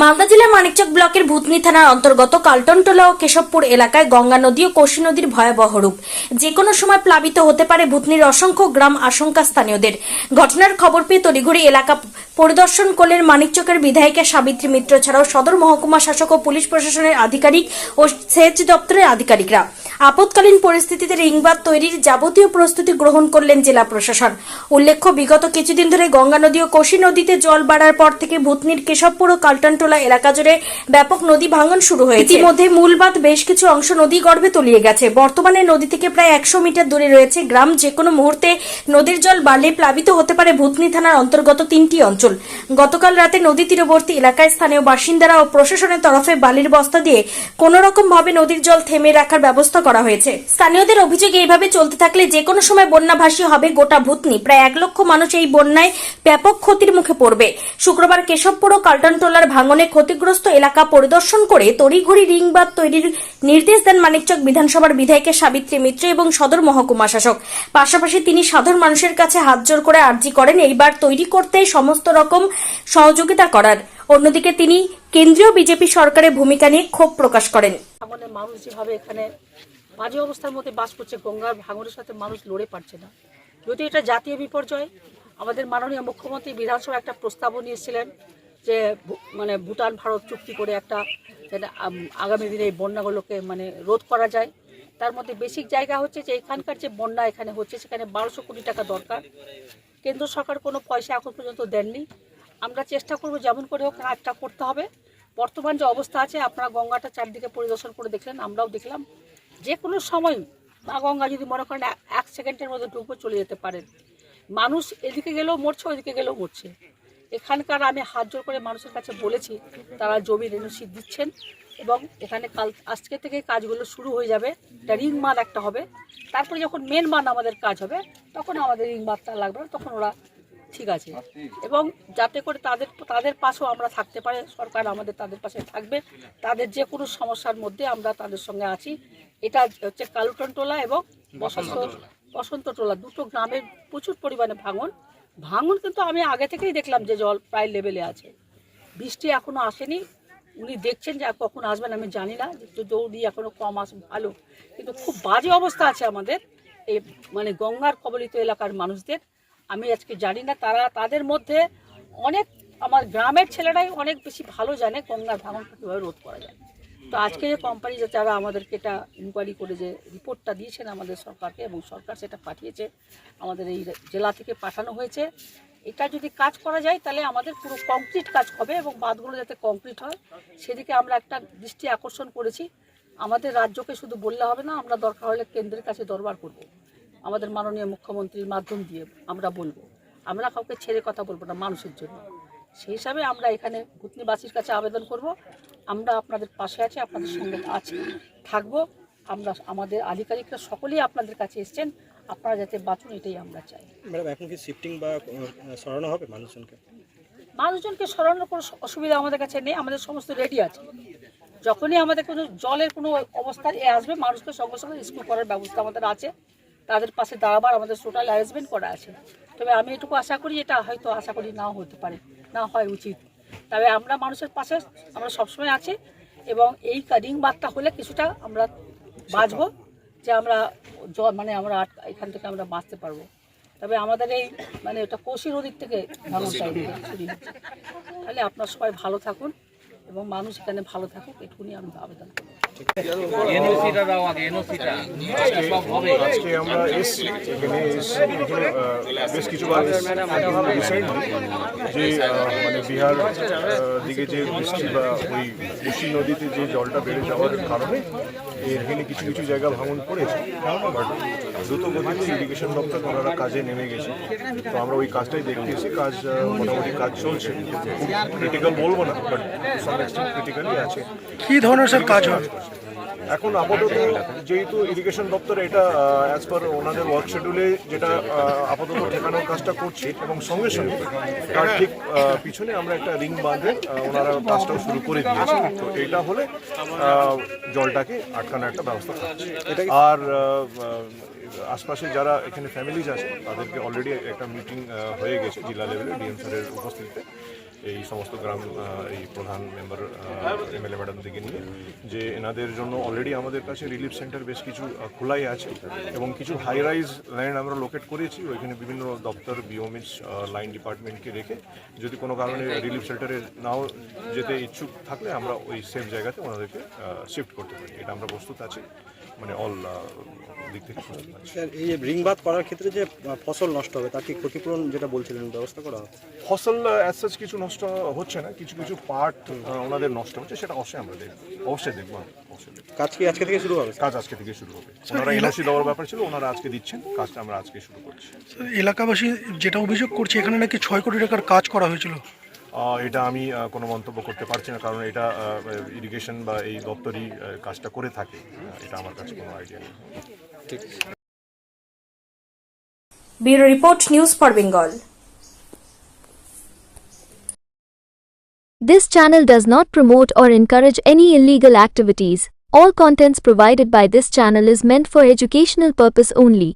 মালদা জেলার মানিকচক ব্লকের ভূতনি থানার অন্তর্গত কালটনটোলা ও কেশবপুর এলাকায় গঙ্গা নদী ও কোশি নদীর ভয়াবহ রূপ। যে কোনো সময় প্লাবিত হতে পারে ভূতনির অসংখ্য গ্রাম আশঙ্কা স্থানীয়দের। ঘটনার খবর পেয়ে তড়িঘড়ি এলাকা পরিদর্শন করলেন মানিকচকের বিধায়িকা সাবিত্রী মিত্র ছাড়াও সদর মহকুমা শাসক ও পুলিশ প্রশাসনের আধিকারিক ও সেচ দপ্তরের আধিকারিকরা। আপৎকালীন পরিস্থিতিতে রিংবাদ তৈরির যাবতীয় প্রস্তুতি গ্রহণ করলেন জেলা প্রশাসন। উল্লেখ্য, বিগত কিছুদিন ধরে গঙ্গা নদী ও কোশি নদীতে জল বাড়ার পর থেকে ভূতনির কেশবপুর ও কালটানটোলা এলাকা জুড়ে ব্যাপক নদী ভাঙন শুরু হয়েছে। ইতিমধ্যে মূল বাঁধ বেশ কিছু অংশ নদী গর্ভে তলিয়ে গেছে। বর্তমানে নদী থেকে প্রায় একশো মিটার দূরে রয়েছে গ্রাম। যে কোনো মুহূর্তে নদীর জল বাড়লে প্লাবিত হতে পারে ভূতনি থানার অন্তর্গত তিনটি অঞ্চল। গতকাল রাতে নদী তীরবর্তী এলাকায় স্থানীয় বাসিন্দারা ও প্রশাসনের তরফে বালির বস্তা দিয়ে কোনো রকম ভাবে নদীর জল থেমে রাখার ব্যবস্থা করা হয়েছে। স্থানীয়দের অভিযোগ এইভাবে চলতে থাকলে যে কোনো সময় বন্যাভাসী হবে গোটা ভূতনি। প্রায় এক লক্ষ মানুষ এই বন্যায় ব্যাপক ক্ষতির মুখে পড়বে। শুক্রবার কেশবপুর ও কালটানটোলার ভাঙনে ক্ষতিগ্রস্ত এলাকা পরিদর্শন করে তড়িঘড়ি রিংবাদ তৈরির নির্দেশ দেন মানিকচক বিধানসভার বিধায়িকা সাবিত্রী মিত্র এবং সদর মহকুমা শাসক। পাশাপাশি তিনি সাধারণ মানুষের কাছে হাত জোর করে আর্জি করেন এইবার তৈরি করতে সমস্ত রকম সহযোগিতা করার। অন্যদিকে তিনি কেন্দ্রীয় বিজেপি সরকারের ভূমিকা নিয়ে ক্ষোভ প্রকাশ করেন। মানুষ যেভাবে এখানে বাজে অবস্থার মধ্যে বাস করছে, গঙ্গার ভাঙনের সাথে মানুষ লড়ে পারছে না। যদি এটা জাতীয় বিপর্যয়, আমাদের মাননীয় মুখ্যমন্ত্রী বিধানসভা একটা প্রস্তাবও নিয়েছিলেন যে মানে ভুটান ভারত চুক্তি করে একটা আগামী দিনে এই বন্যাগুলোকে মানে রোধ করা যায়। তার মধ্যে বেসিক জায়গা হচ্ছে যে এখানকার যে বন্যা এখানে হচ্ছে, সেখানে বারোশো কোটি টাকা দরকার। কেন্দ্র সরকার কোনো পয়সা এখন পর্যন্ত দেননি। আমরা চেষ্টা করব যেমন করে হোক কাজটা করতে হবে। বর্তমান যে অবস্থা আছে, আপনারা গঙ্গাটা চারদিকে পরিদর্শন করে দেখলেন, আমরাও দেখলাম। যে কোনো সময় মা গঙ্গা যদি মনে করেন এক- সেকেন্ডের মধ্যে ডুবো চলে যেতে পারেন। মানুষ এদিকে গেলেও মরছে, ওইদিকে গেলেও মরছে। এখানকার আমি হাত জোর করে মানুষের কাছে বলেছি, তারা জমির এনওসি দিচ্ছেন এবং এখানে কাল আজকে থেকে কাজগুলো শুরু হয়ে যাবে। একটা রিং মাল একটা হবে। তারপরে যখন মেন মান আমাদের কাজ হবে, তখন আমাদের রিং মালটা লাগবে তখন ওরা ঠিক আছে। এবং যাতে করে তাদের তাদের পাশেও আমরা থাকতে পারে সরকার আমাদের তাদের পাশে থাকবে। তাদের যে কোনো সমস্যার মধ্যে আমরা তাদের সঙ্গে আছি। এটা হচ্ছে কালুটন টোলা এবং বসন্ত বসন্ত টোলা। দুটো গ্রামের প্রচুর পরিমাণে ভাঙন। ভাঙন কিন্তু আমি আগে থেকেই দেখলাম যে জল প্রায় লেভেলে আছে। বৃষ্টি এখনও আসেনি। উনি দেখছেন যে কখন আসবেন আমি জানি না। দৌড়ি এখনও কম আসবে ভালো। কিন্তু খুব বাজে অবস্থা আছে আমাদের। এই মানে গঙ্গার কবলিত এলাকার মানুষদের। আমি আজকে জানি না, তারা তাদের মধ্যে অনেক আমার গ্রামের ছেলেরাই অনেক বেশি ভালো জানে গঙ্গার ভাঙনটা কীভাবে রোধ করা যায়। তো আজকে যে কোম্পানি যে যারা আমাদেরকে এটা ইনকোয়ারি করে যে রিপোর্টটা দিয়েছেন আমাদের সরকারকে এবং সরকার সেটা পাঠিয়েছে, আমাদের এই জেলা থেকে পাঠানো হয়েছে, এটা যদি কাজ করা যায় তাহলে আমাদের পুরো কংক্রিট কাজ হবে এবং বাঁধগুলো যাতে কংক্রিট হয়, সেদিকে আমরা একটা দৃষ্টি আকর্ষণ করেছি। আমাদের রাজ্যকে শুধু বললে হবে না, আমরা দরকার হলে কেন্দ্রের কাছে দরবার করব। আমাদের মাননীয় মুখ্যমন্ত্রীর মাধ্যম দিয়ে আমরা বলব। আমরা কাউকে ছেড়ে কথা বলব না মানুষের জন্য। সেই হিসাবে আমরা এখানে ভূতনিবাসীর কাছে আবেদন করব। আমরা আপনাদের পাশে আছি আপনাদের সঙ্গে আছি থাকব। আমরা আমাদের আধিকারিকরা সকলেই আপনাদের কাছে এসছেন। আপনারা যাতে বাঁচুন এটাই আমরা চাই। ম্যাডাম এখন কি শিফটিং বা সরানো হবে মানুষজনকে? মানুষজনকে সরানোর কোনো অসুবিধা আমাদের কাছে নেই। আমাদের সমস্ত রেডি আছে। যখনই আমাদের কোনো জলের কোনো অবস্থা এ আসবে মানুষকে সঙ্গে সঙ্গে স্কুল করার ব্যবস্থা আমাদের আছে। তাদের পাশে দাঁড়াবার আমাদের টোটাল অ্যারেঞ্জমেন্ট করা আছে। তবে আমি এটুকু আশা করি এটা হয়তো আশা করি নাও হতে পারে না হয় উচিত। তবে আমরা মানুষের পাশে আমরা সবসময় আছি এবং এই রিং বার্তা হলে কিছুটা আমরা বাঁচবো যে আমরা মানে আমরা এখান থেকে আমরা বাঁচতে পারব। তবে আমাদের এই মানে ওটা কোশি নদীর থেকে ভাঙনটা শুরু হচ্ছে তাহলে আপনার সবাই ভালো থাকুন এবং মানুষ এখানে ভালো থাকুক এটুকুনি আমি আবেদন করব আমরা এসছি, এখানে বেশ কিছুবার যে মানে বিহার দিকে যে বৃষ্টি বা ওই কুশি নদীতে যে জলটা বেড়ে যাওয়ার কারণে এখানে কিছু কিছু জায়গা ভাঙন পড়েছে, বাট দ্রুত ইরিগেশন দপ্তর ওনারা কাজে নেমে গেছে। তো আমরা ওই কাজটাই দেখতে এসেছি কাজ মোটামুটি কাজ চলছে। ক্রিটিক্যাল বলব না বাট সাম ক্রিটিক্যালই আছে। কি ধরনের সব কাজ হবে এখন আপাতত যেহেতু ইরিগেশন দপ্তর এটা অ্যাজ পার ওনাদের ওয়ার্ক শিডিউলে যেটা আপাতত ঠেকানোর কাজটা করছে এবং সঙ্গে সঙ্গে তার ঠিক পিছনে আমরা একটা রিং বাঁধে ওনারা কাজটাও শুরু করে দিয়েছে তো এটা হলে জলটাকে আটকানোর একটা ব্যবস্থা থাকছে। আর আশপাশে যারা এখানে ফ্যামিলিজ আছে তাদেরকে অলরেডি একটা মিটিং হয়ে গেছে জেলা লেভেলে ডিএম স্যারের উপস্থিতিতে। এই সমস্ত গ্রাম এই প্রধান মেম্বার এমএলএ ম্যাডাম থেকে নিয়ে, যে এনাদের জন্য অলরেডি আমাদের কাছে রিলিফ সেন্টার বেশ কিছু খোলাই আছে এবং কিছু হাই রাইজ ল্যান্ড আমরা লোকেট করেছি। ওইখানে বিভিন্ন দপ্তর বিওমিস লাইন ডিপার্টমেন্টকে রেখে যদি কোনো কারণে রিলিফ সেন্টারে নাও যেতে ইচ্ছুক থাকলে আমরা ওই সেফ জায়গাতে ওনাদেরকে শিফট করতে পারি। এটা আমরা প্রস্তুত আছি। মানে অল দিক থেকে স্যার এই যে রিংবাদ করার ক্ষেত্রে যে ফসল নষ্ট হবে তার কি ক্ষতিপূরণ যেটা বলছিলেন ব্যবস্থা করা হবে? ফসল অ্যাজ সাচ কিছু নষ্ট হচ্ছে না কিছু কিছু পার্ট ওনাদের নষ্ট হচ্ছে সেটা অবশ্যই আমরা দেখব অবশ্যই দেখব কাজ কি আজকে থেকে শুরু হবে? কাজ আজকে থেকে শুরু হবে। ওনারা এনওসি দেওয়ার ব্যাপার ছিল ওনারা আজকে দিচ্ছেন কাজটা আমরা আজকে শুরু করছি। এলাকাবাসী যেটা অভিযোগ করছে এখানে নাকি ছয় কোটি টাকার কাজ করা হয়েছিল। এটা আমি কোনো মন্তব্য করতে পারছি না কারণ এটা ইরিগেশন বা এই দপ্তরই কাজটা করে থাকে এটা আমার কাছে কোনো আইডিয়া নেই bureau report news for Bengal This channel does not promote or encourage any illegal activities. All contents provided by this channel is meant for educational purpose only.